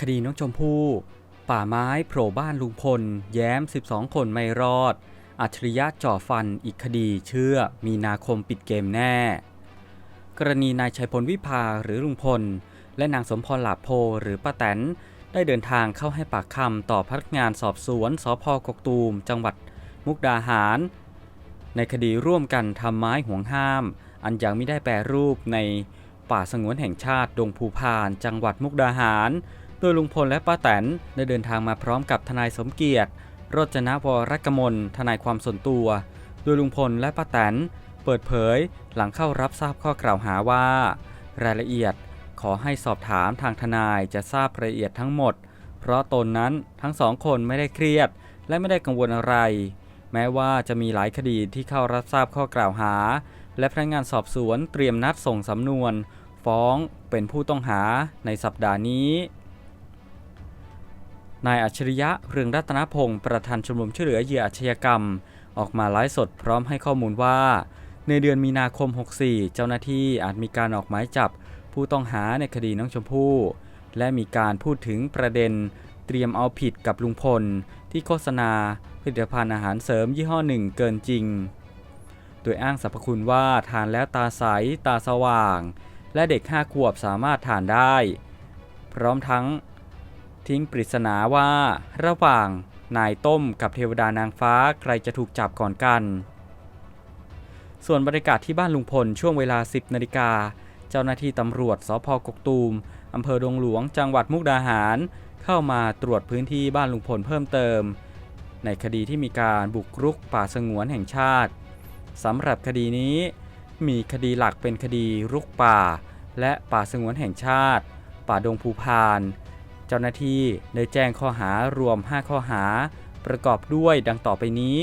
คดีน้องชมพู่ ป่าไม้โผล่บ้านลุงพล แย้ม 12 คนไม่รอด อัจฉริยะจ่อฟันอีกคดีเชื่อมีนาคมปิดเกมแน่ กรณีนายชัยพลวิภาหรือลุงพล และนางสมพรหลาโพหรือป้าแตน ได้เดินทางเข้าให้ปากคำต่อพนักงานสอบสวนสพกกตูม จังหวัด มุกดาหาร ในคดีร่วมกันทำไม้ห่วงห้าม อันยังไม่ได้แปรรูปในป่าสงวนแห่งชาติดงภูพาน จังหวัดมุกดาหาร โดยลุงพลและป้าแตนได้เดินทางมาพร้อมกับทนายสมเกียรติรจนวรกมลทนายความส่วนตัว โดยลุงพลและป้าแตนเปิดเผยหลังเข้ารับทราบข้อกล่าวหาว่า รายละเอียดขอให้สอบถามทางทนายจะทราบรายละเอียดทั้งหมด เพราะตนนั้นทั้งสองคนไม่ได้เครียด และไม่ได้กังวลอะไร แม้ว่าจะมีหลายคดีที่เข้ารับทราบข้อกล่าวหา และพนักงานสอบสวนเตรียมนัดส่งสำนวน ฟ้องเป็นผู้ต้องหาในสัปดาห์นี้ นายอัจฉริยะเรืองรัตนพงศ์ประธานชมรมช่วยเหลือเหยื่ออาชญากรรม ออกมาไลฟ์สดพร้อมให้ข้อมูลว่า ในเดือนมีนาคม 64 เจ้าหน้าที่อาจมีการออกหมายจับ ผู้ต้องหาในคดีน้องชมพู่ และมีการพูดถึงประเด็น เตรียมเอาผิดกับลุงพล ที่โฆษณาผลิตภัณฑ์อาหารเสริมยี่ห้อหนึ่งเกินจริง โดยอ้างสรรพคุณว่าทานแล้วตาใสตาสว่าง และเด็ก 5 ขวบสามารถทานได้ พร้อมทั้ง ทิ้งปริศนาว่า ระหว่างนายต้มกับเทวดานางฟ้าใครจะถูกจับก่อนกัน ส่วนบรรยากาศที่บ้านลุงพลช่วงเวลา 10นาฬิกาเจ้าหน้าที่ตำรวจสพกกตูมอำเภอดงหลวงจังหวัดมุกดาหาร เข้ามาตรวจพื้นที่บ้านลุงพลเพิ่มเติม ในคดีที่มีการบุกรุกป่าสงวนแห่งชาติสำหรับคดีนี้มีคดีหลักเป็นคดีรุกป่า และป่าสงวนแห่งชาติ ป่าดงภูพาน เจ้าหน้าที่ได้แจ้งข้อหารวม 5 ข้อหา ประกอบด้วยดังต่อไปนี้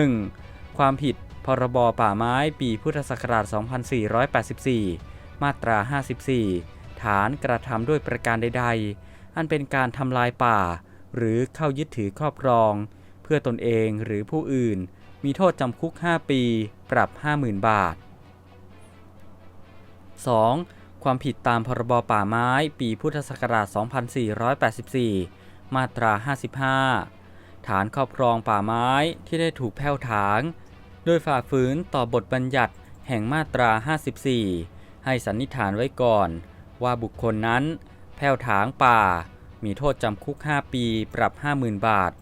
1. ความผิดพรบป่าไม้ปีพุทธศักราช 2484 มาตรา 54 ฐานกระทำด้วยประการใด ๆ อันเป็นการทำลายป่า หรือเข้ายึดถือครอบครอง เพื่อตนเองหรือผู้อื่น มีโทษจำคุก 5 ปี ปรับ 50,000 บาท 2. ความผิดตามพรบป่าไม้ปีพุทธศักราช 2484 มาตรา 55 ฐานครอบครองป่าไม้ที่ได้ถูกแผ่วถาง โดยฝ่าฝืนต่อบทบัญญัติแห่งมาตรา 54 ให้สันนิษฐานไว้ก่อน ว่าบุคคลนั้นแผ่วถางป่า มีโทษจำคุก 5 ปีปรับ 50,000 บาท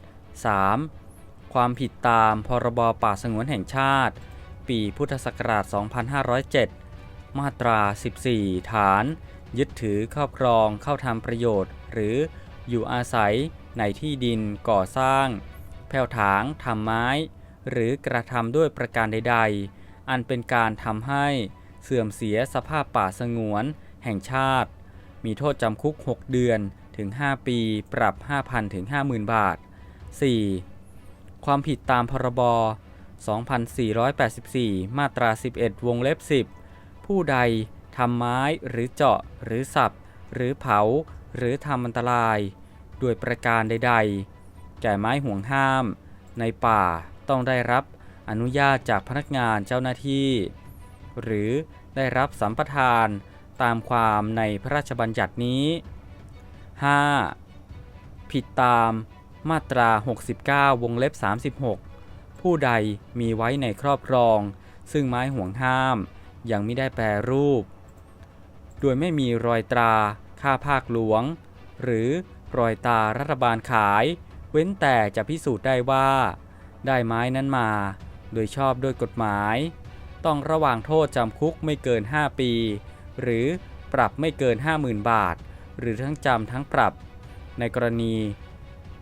3. ความผิดตามพรบป่าสงวนแห่งชาติ ปีพุทธศักราช 2507 มาตรา 14 ฐาน ยึดถือครอบครองเข้าทำประโยชน์ หรืออยู่อาศัยในที่ดินก่อสร้าง แผ่วถางทำไม้ หรือกระทำด้วยประการใด ๆ อันเป็นการทำให้เสื่อมเสียสภาพป่าสงวน แห่งชาติ มีโทษจำคุก 6 เดือนถึง 5 ปี ปรับ 5,000 ถึง 50,000 บาท 4. ความผิดตามพรบ 2484 มาตรา 11 วงเล็บ 10 ผู้ใดทำไม้หรือเจาะหรือสับ หรือเผา หรือทำอันตราย ด้วยประการใด ๆ แก่ไม้ห่วงห้าม ในป่าต้องได้รับอนุญาตจากพนักงานเจ้าหน้าที่ หรือได้รับสัมปทานตามความในพระราชบัญญัตินี้ 5. ผิดตามมาตรา 69 วงเล็บ 36 ผู้ใดมีไว้ในครอบครอง ซึ่งไม้ห่วงห้าม ยังไม่ได้แปรรูป โดยไม่มีรอยตราค่าภาคหลวง หรือรอยตารัฐบาลขาย เว้นแต่จะพิสูจน์ได้ว่า ได้ไม้นั้นมา โดยชอบด้วยกฎหมาย ต้องระหว่างโทษจำคุกไม่เกิน 5 ปี หรือปรับไม่เกิน 50,000 บาท หรือทั้งจำทั้งปรับ ในกรณี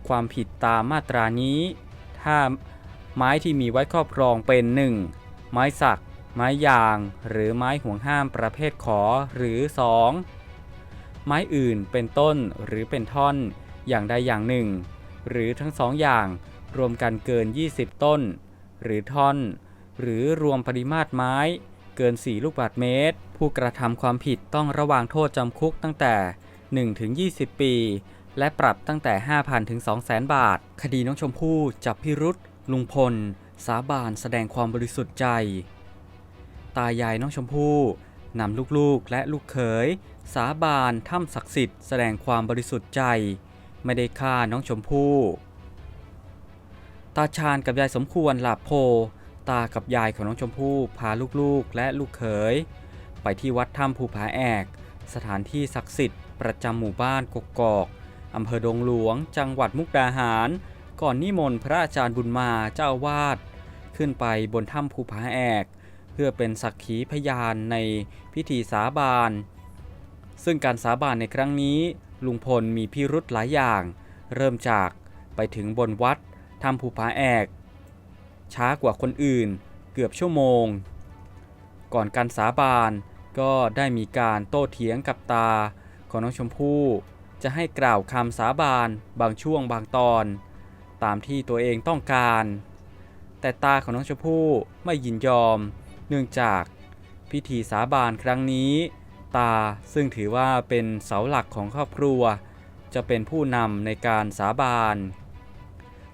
ความผิดตามมาตรานี้ ถ้าไม้ที่มีไว้ครอบครองเป็น 1. ไม้สัก ไม้ยางหรือไม้ห่วงห้ามประเภทขอหรือ 2. ไม้อื่นเป็นต้นหรือเป็นท่อนอย่างใดอย่างหนึ่ง หรือทั้งสองอย่างรวมกันเกิน 20 ต้น หรือท่อน หรือรวมปริมาตรไม้เกิน 4 ลูกบาศก์เมตร ผู้กระทำความผิดต้องระวางโทษจำคุกตั้งแต่1ถึง20 ปี และปรับตั้งแต่ 5,000ถึง200,000 บาท คดีน้องชมพู่จับพิรุษลุงพล สาบานแสดงความบริสุทธิ์ใจ ตายายน้องชมพู่นำลูกๆและลูกเขย สาบานถ้ำศักดิ์สิทธิ์แสดงความบริสุทธิ์ใจ ไม่ได้ฆ่าน้องชมพู่ ตาชาญกับยายสมควรหลาบโพ ตากับยายของน้องชมพู่พาลูกๆและลูกเขย ไปที่วัดถ้ำภูผาแอก สถานที่ศักดิ์สิทธิ์ประจำหมู่บ้านกกอกอำเภอดงหลวง จังหวัดมุกดาหาร ก่อนนิมนต์พระอาจารย์บุญมาเจ้าวาสขึ้นไปบนถ้ำภูผาแอกเพื่อเป็นสักขีพยานในพิธีสาบาน ซึ่งการสาบานในครั้งนี้ลุงพลมีพิรุธหลายอย่าง เริ่มจากไปถึงบนวัดถ้ำภูผาแอก ช้ากว่าคนอื่นเกือบชั่วโมง ก่อนการสาบานก็ได้มีการโต้เถียงกับตาของน้องชมพู่จะให้กล่าวคำสาบานบางช่วงบางตอน ตามที่ตัวเองต้องการ แต่ตาของน้องชมพู่ไม่ยินยอม เนื่องจากพิธีสาบานครั้งนี้ ตาซึ่งถือว่าเป็นเสาหลักของครอบครัว จะเป็นผู้นำในการสาบาน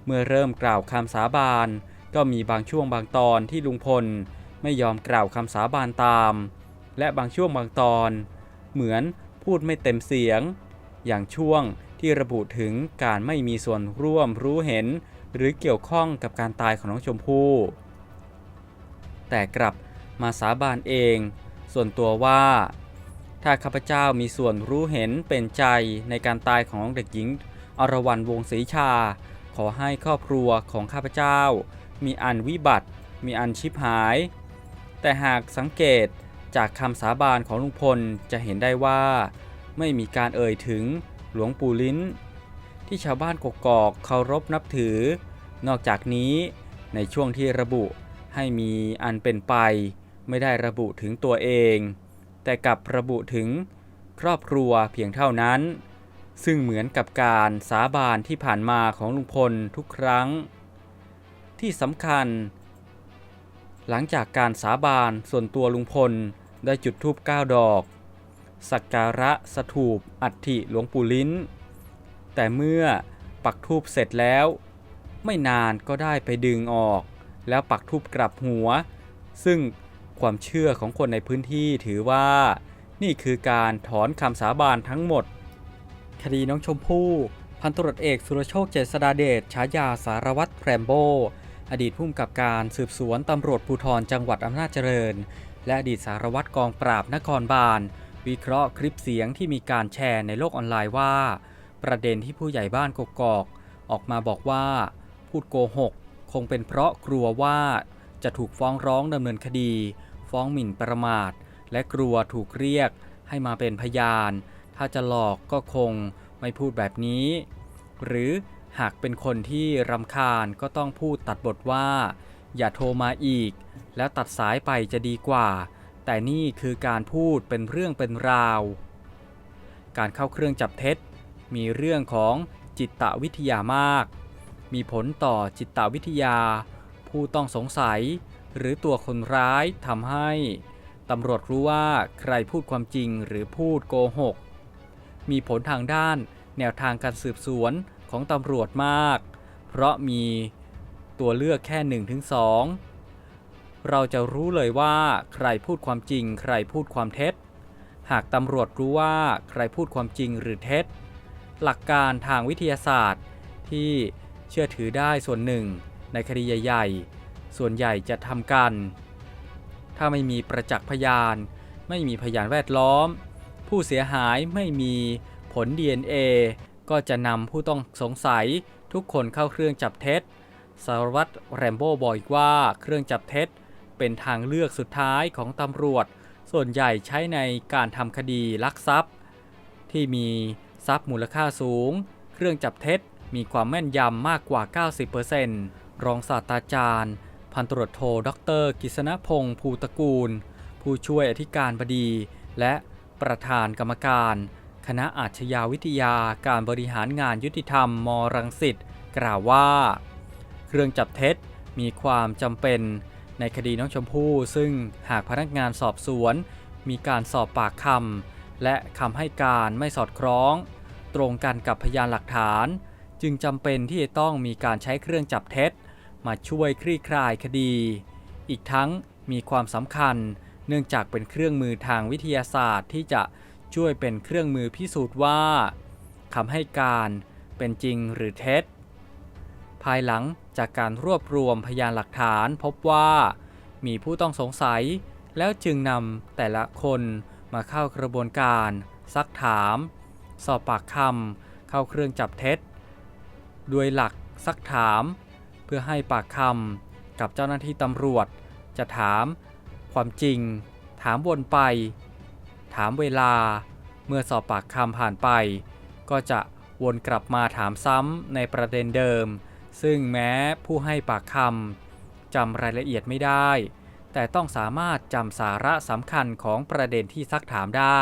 เมื่อเริ่มกล่าวคำสาบาน ก็มีบางช่วงบางตอนที่ลุงพลไม่ยอมกล่าวคำสาบานตาม และบางช่วงบางตอน เหมือนพูดไม่เต็มเสียง อย่างช่วงที่ระบุถึงการไม่มีส่วนร่วมรู้เห็น หรือเกี่ยวข้องกับการตายของน้องชมพู่ แต่กลับมาสาบานเอง ส่วนตัวว่า ถ้าข้าพเจ้ามีส่วนรู้เห็นเป็นใจในการตายของเด็กหญิงอรวรรณวงศรีชา ขอให้ครอบครัวของข้าพเจ้า มีอันวิบัติ มีอันชิบหาย แต่หากสังเกตจากคำสาบานของลุงพลจะเห็นได้ว่า ไม่มีการเอ่ยถึงหลวงปู่ลิ้น ที่ชาวบ้านกกอกเคารพนับถือ นอกจากนี้ในช่วงที่ระบุ ให้มีอันเป็นไป ไม่ได้ระบุถึงตัวเอง แต่กลับระบุถึงครอบครัวเพียงเท่านั้น ซึ่งเหมือนกับการสาบานที่ผ่านมาของลุงพลทุกครั้ง ที่สำคัญ หลังจากการสาบานส่วนตัวลุงพลได้จุดธูป9ดอกสักการะสถูปอัฐิหลวงปู่ลิ้น แต่เมื่อปักธูปเสร็จแล้ว ไม่นานก็ได้ไปดึงออก แล้วปักธูปกลับหัว ซึ่งความเชื่อของคนในพื้นที่ถือว่า นี่คือการถอนคำสาบานทั้งหมด คดีน้องชมพู่พันตรวจเอกสุรโชคเจษฎาเดชฉายาสารวัตรแรมโบ อดีตผู้กำกับการสืบสวนตำรวจภูธรจังหวัดอำนาจเจริญ และอดีตสารวัตรกองปราบนครบาล วิเคราะห์คลิปเสียงที่มีการแชร์ในโลกออนไลน์ว่า ประเด็นที่ผู้ใหญ่บ้านกกอก ออกมาบอกว่า พูดโกหก งเป็นเพราะกลัวว่าจะถูกฟ้องร้องดำเนินคดี ฟ้องหมิ่นประมาท และกลัวถูกเรียกให้มาเป็นพยาน ถ้าจะหลอกก็คงไม่พูดแบบนี้ หรือหากเป็นคนที่รำคาญก็ต้องพูดตัดบทว่า อย่าโทรมาอีก แล้วตัดสายไปจะดีกว่า แต่นี่คือการพูดเป็นเรื่องเป็นราว การเข้าเครื่องจับเท็จ มีเรื่องของจิตวิทยามาก มีผลต่อจิตวิทยา ผู้ต้องสงสัย หรือตัวคนร้ายทำให้ตำรวจรู้ว่าใครพูดความจริงหรือพูดโกหก มีผลทางด้านแนวทางการสืบสวนของตำรวจมาก เพราะมีตัวเลือกแค่ 1-2 เราจะรู้เลยว่าใครพูดความจริง ใครพูดความเท็จ หากตำรวจรู้ว่าใครพูดความจริงหรือเท็จ หลักการทางวิทยาศาสตร์ที่ เชื่อถือได้ส่วนหนึ่งในคดีใหญ่ ๆ ส่วนใหญ่จะทำกัน ถ้าไม่มีประจักษ์พยาน ไม่มีพยานแวดล้อม ผู้เสียหายไม่มีผล DNA ก็จะนำผู้ต้องสงสัยทุกคนเข้าเครื่องจับเท็จสารวัตรแรมโบ้บอกอีกว่าเครื่องจับเท็จ เป็นทางเลือกสุดท้ายของตำรวจ ส่วนใหญ่ใช้ในการทำคดีลักทรัพย์ ที่มีทรัพย์มูลค่าสูง เครื่องจับเท็จ มีความแม่นยำมากกว่า 90%รองศาสตราจารย์ พันตรวจโทดรกิษณพงศ์ภูตระกูล ผู้ช่วยอธิการบดี และประธานกรรมการ คณะอาชญาวิทยาการบริหารงานยุติธรรมมรังสิตกล่าวว่า เครื่องจับเท็จมีความจำเป็นในคดีน้องชมพู่ ซึ่งหากพนักงานสอบสวน มีการสอบปากคำและคำให้การไม่สอดคล้อง ตรงกันกับพยานหลักฐาน จึงจำเป็นที่จะต้องมีการใช้เครื่องจับเท็จ มาช่วยคลี่คลายคดี อีกทั้งมีความสำคัญ เนื่องจากเป็นเครื่องมือทางวิทยาศาสตร์ที่จะช่วยเป็นเครื่องมือพิสูจน์ว่าคำให้การเป็นจริงหรือเท็จ ภายหลังจากการรวบรวมพยานหลักฐานพบว่ามีผู้ต้องสงสัย แล้วจึงนำแต่ละคนมาเข้ากระบวนการ ซักถาม สอบปากคำเข้าเครื่องจับเท็จ ด้วยหลักซักถาม เพื่อให้ปากคำกับเจ้าหน้าที่ตำรวจ จะถาม ความจริง ถามวนไป ถามเวลา เมื่อสอบปากคำผ่านไป ก็จะวนกลับมาถามซ้ำในประเด็นเดิม ซึ่งแม้ผู้ให้ปากคำจำรายละเอียดไม่ได้ แต่ต้องสามารถจำสาระสำคัญของประเด็นที่ซักถามได้